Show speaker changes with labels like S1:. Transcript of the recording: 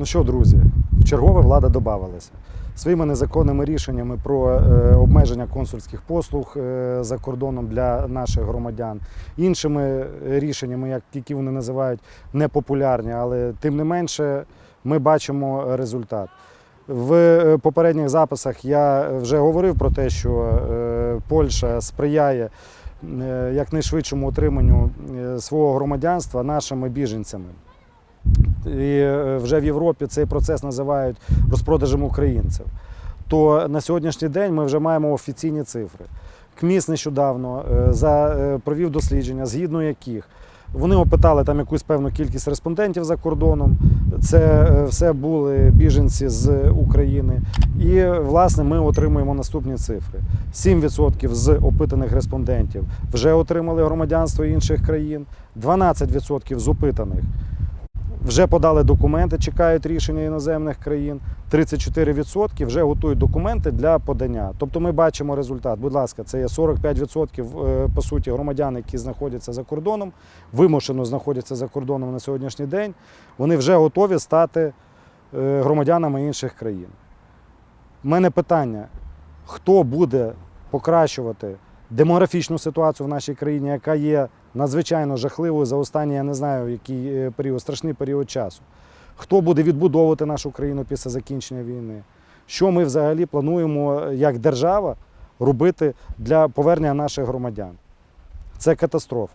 S1: Ну що, друзі, в чергове влада додавалася. Своїми незаконними рішеннями про е, обмеження консульських послуг е, за кордоном для наших громадян, іншими рішеннями, як, які вони називають непопулярні, але тим не менше ми бачимо результат. В е, попередніх записах я вже говорив про те, що е, Польща сприяє е, якнайшвидшому отриманню е, свого громадянства нашими біженцями. І е, вже в Європі цей процес називають розпродажем українців. То на сьогоднішній день ми вже маємо офіційні цифри. КМІС нещодавно е, за, е, провів дослідження, згідно яких вони опитали там якусь певну кількість респондентів за кордоном. Це все були біженці з України. І власне ми отримуємо наступні цифри: 7% з опитаних респондентів вже отримали громадянство інших країн, 12% з опитаних вже подали документи, чекають рішення іноземних країн. 34% вже готують документи для подання. Тобто ми бачимо результат. Будь ласка, це є 45% е, по суті громадян, які знаходяться за кордоном, вимушено знаходяться за кордоном на сьогоднішній день. Вони вже готові стати е, громадянами інших країн. У мене питання: хто буде покращувати демографічну ситуацію в нашій країні, яка є надзвичайно жахливою за останній, я не знаю, який е, період, страшний період часу. Хто буде відбудовувати нашу країну після закінчення війни? Що ми взагалі плануємо е, як держава робити для повернення наших громадян? Це катастрофа.